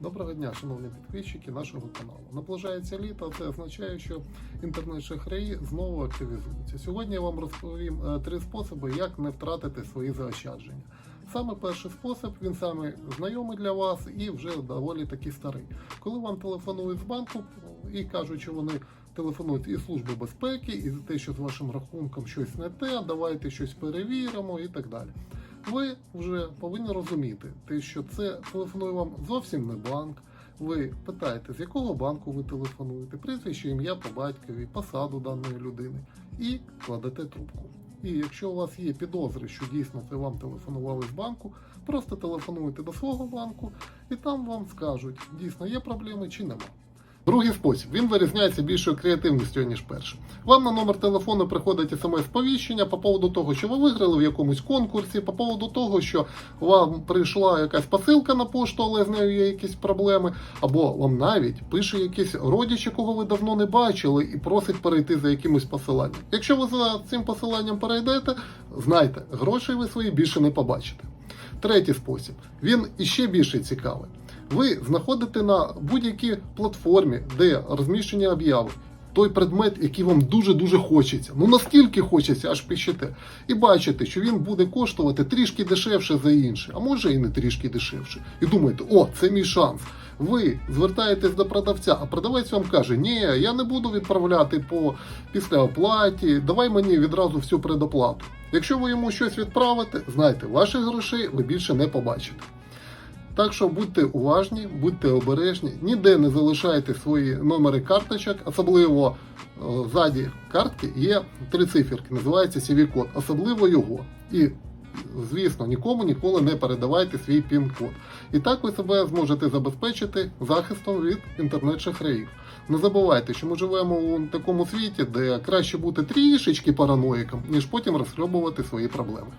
Доброго дня, шановні підписчики нашого каналу. Наближається літо, це означає, що інтернет-шахраї знову активізуються. Сьогодні я вам розповім е, три способи, як не втратити свої заощадження. Саме перший спосіб, він саме знайомий для вас і вже доволі таки старий. Коли вам телефонують з банку і кажуть, що вони телефонують із служби безпеки, і за те, що з вашим рахунком щось не те, давайте щось перевіримо і так далі. Ви вже повинні розуміти, те, що це телефонує вам зовсім не банк. Ви питаєте, з якого банку ви телефонуєте, прізвище, ім'я по батькові, посаду даної людини і кладете трубку. І якщо у вас є підозри, що дійсно це вам телефонували з банку, просто телефонуйте до свого банку і там вам скажуть, дійсно є проблеми чи нема. Другий спосіб він вирізняється більшою креативністю, ніж перший. Вам на номер телефону приходить смс-повіщення по поводу того, що ви виграли в якомусь конкурсі, по поводу того, що вам прийшла якась посилка на пошту, але з нею є якісь проблеми, або вам навіть пише якийсь родич, якого ви давно не бачили, і просить перейти за якимось посиланням. Якщо ви за цим посиланням перейдете, знайте, грошей ви свої більше не побачите. Третій спосіб він іще більше цікавий. Ви знаходите на будь-якій платформі, де розміщені обяви, той предмет, який вам дуже-дуже хочеться. Ну наскільки хочеться, аж пищите. І бачите, що він буде коштувати трішки дешевше за інший, а може і не трішки дешевше. І думаєте, о, це мій шанс. Ви звертаєтесь до продавця, а продавець вам каже: Ні, я не буду відправляти по після оплаті, давай мені відразу всю предоплату. Якщо ви йому щось відправите, знайте, ваших грошей ви більше не побачите. Так що будьте уважні, будьте обережні, ніде не залишайте свої номери карточок, особливо е, ззаді картки є три циферки, називається CV-код, особливо його. І, звісно, нікому ніколи не передавайте свій пін-код. І так ви себе зможете забезпечити захистом від інтернет-шахраїв. Не забувайте, що ми живемо у такому світі, де краще бути трішечки параноїком, ніж потім розхльобувати свої проблеми.